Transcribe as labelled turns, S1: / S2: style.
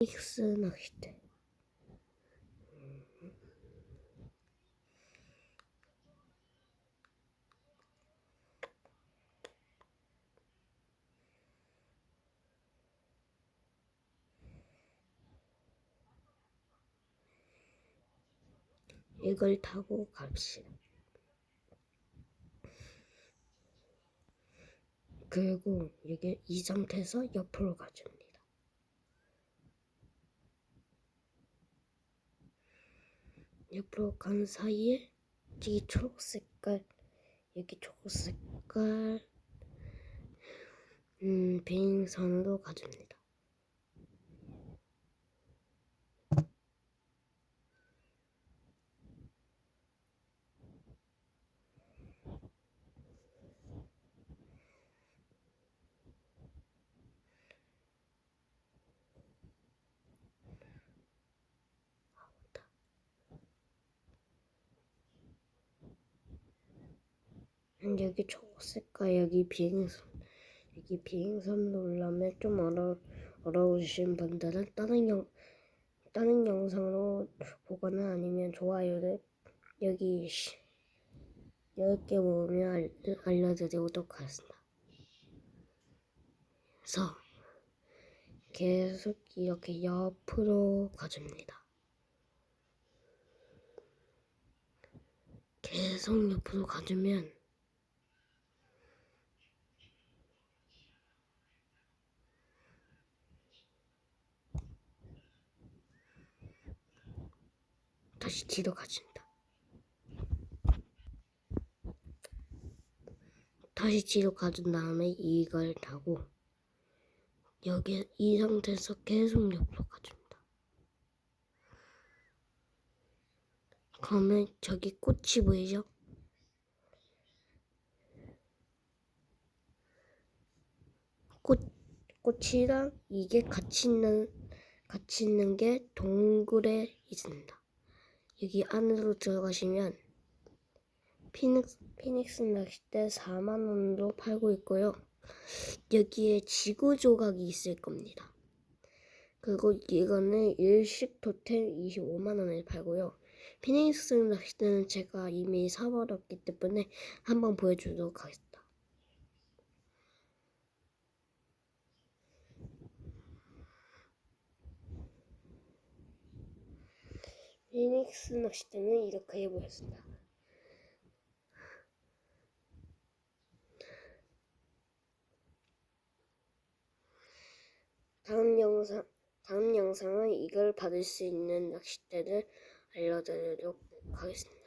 S1: 믹스 낚싯대. 이걸 타고 갑시다. 그리고 이게 이 상태에서 옆으로 가줍니다. 옆으로 간 사이에 여기 초록 색깔, 여기 초록 색깔, 음, 비행선으로 가줍니다. 여기 초록 색깔, 여기 비행선, 여기 비행선으로 올라면 좀 어려, 어려우신 분들은 다른 영, 다른 영상으로 보거나 아니면 좋아요를 여기 시- 이렇게 보면 알, 알려드리도록 하겠습니다. 그래서 계속 이렇게 옆으로 가줍니다. 계속 옆으로 가주면 다시 뒤로 가준다. 다시 뒤로 가준 다음에 이걸 타고 여기 이 상태에서 계속 옆으로 가줍니다. 그러면 저기 꽃이 보이죠? 꽃 꽃이랑 이게 같이 있는 같이 있는 게 동굴에 있습니다. 여기 안으로 들어가시면 피닉스, 피닉스 낚싯대 4만 원으로 팔고 있고요. 여기에 지구 조각이 있을 겁니다. 그리고 이거는 일식 토템 25만 원에 팔고요. 피닉스 낚싯대는 제가 이미 사버렸기 때문에 한번 보여주도록 하겠습니다. 피닉스 낚싯대는 이렇게 해보였습니다. 다음 영상 다음 영상은 이걸 받을 수 있는 낚싯대를 알려드리도록 하겠습니다.